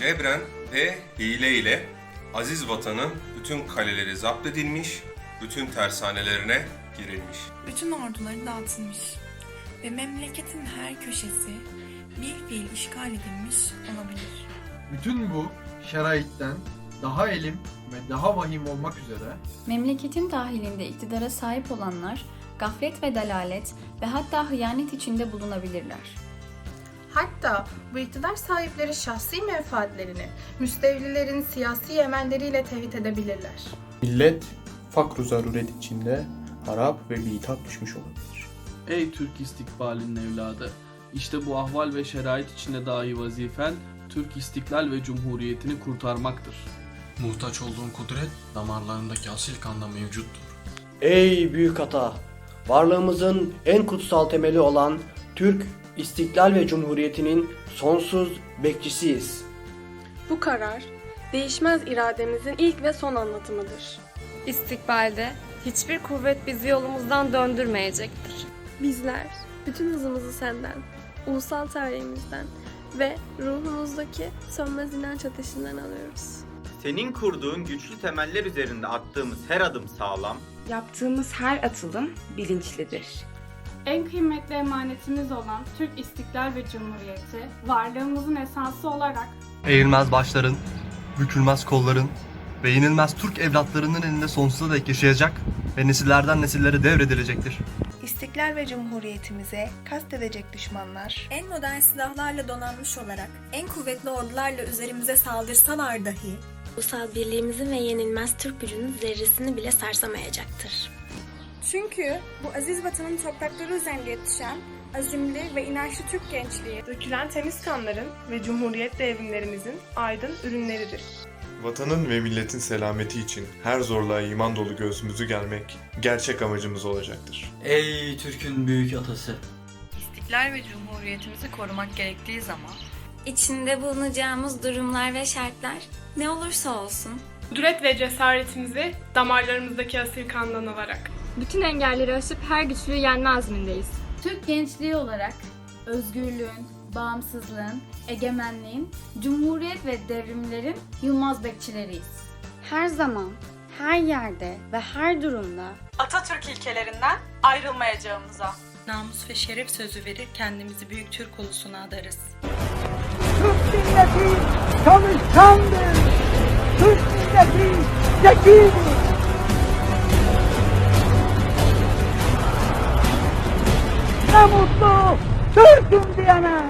Cebren ve hile ile aziz vatanın bütün kaleleri zapt edilmiş, bütün tersanelerine girilmiş. Bütün orduları dağıtılmış ve memleketin her köşesi bir fiil işgal edilmiş olabilir. Bütün bu şeraitten daha elim ve daha vahim olmak üzere Memleketin dahilinde iktidara sahip olanlar gaflet ve dalalet ve hatta hıyanet içinde bulunabilirler. Hatta bu iktidar sahipleri şahsi menfaatlerini müstevlilerin siyasi emelleriyle tevhid edebilirler. Millet fakru zaruret içinde harap ve bitap düşmüş olabilir. Ey Türk istikbalinin evladı! İşte bu ahval ve şerait içinde dahi vazifen Türk istiklal ve cumhuriyetini kurtarmaktır. Muhtaç olduğun kudret damarlarındaki asil kanda mevcuttur. Ey büyük ata! Varlığımızın en kutsal temeli olan Türk istiklal ve cumhuriyetinin sonsuz bekçisiyiz. Bu karar değişmez irademizin ilk ve son anlatımıdır. İstikbalde hiçbir kuvvet bizi yolumuzdan döndürmeyecektir. Bizler bütün hızımızı senden, ulusal tarihimizden ve ruhumuzdaki sönmez inanç ateşinden alıyoruz. Senin kurduğun güçlü temeller üzerinde attığımız her adım sağlam, Yaptığımız her atılım bilinçlidir. En kıymetli emanetimiz olan Türk İstiklal ve Cumhuriyeti, varlığımızın esası olarak Eğilmez başların, bükülmez kolların ve yenilmez Türk evlatlarının elinde sonsuza dek yaşayacak ve nesillerden nesillere devredilecektir. İstiklal ve cumhuriyetimize kast edecek düşmanlar En modern silahlarla donanmış olarak en kuvvetli ordularla üzerimize saldırsalar dahi ulusal birliğimizin ve yenilmez Türk gücünün zerresini bile sarsamayacaktır. Çünkü bu aziz vatanın toprakları üzerinde yetişen azimli ve inançlı Türk gençliği Dökülen temiz kanların ve cumhuriyet devrimlerimizin aydın ürünleridir. Vatanın ve milletin selameti için her zorluğa iman dolu göğsümüzü germek gerçek amacımız olacaktır. Ey Türk'ün büyük atası! İstiklal ve cumhuriyetimizi korumak gerektiği zaman İçinde bulunacağımız durumlar ve şartlar ne olursa olsun Kudret ve cesaretimizi damarlarımızdaki asil kandan alarak. Bütün engelleri aşıp her güçlüğü yenme azmindeyiz. Türk gençliği olarak özgürlüğün, bağımsızlığın, egemenliğin, cumhuriyet ve devrimlerin yılmaz bekçileriyiz. Her zaman, her yerde ve her durumda Atatürk ilkelerinden ayrılmayacağımıza. namus ve şeref sözü verir kendimizi büyük Türk ulusuna adarız. Türk milleti çalışkandır. Türk milleti zekidir. Mutlu Türk'üm diyene.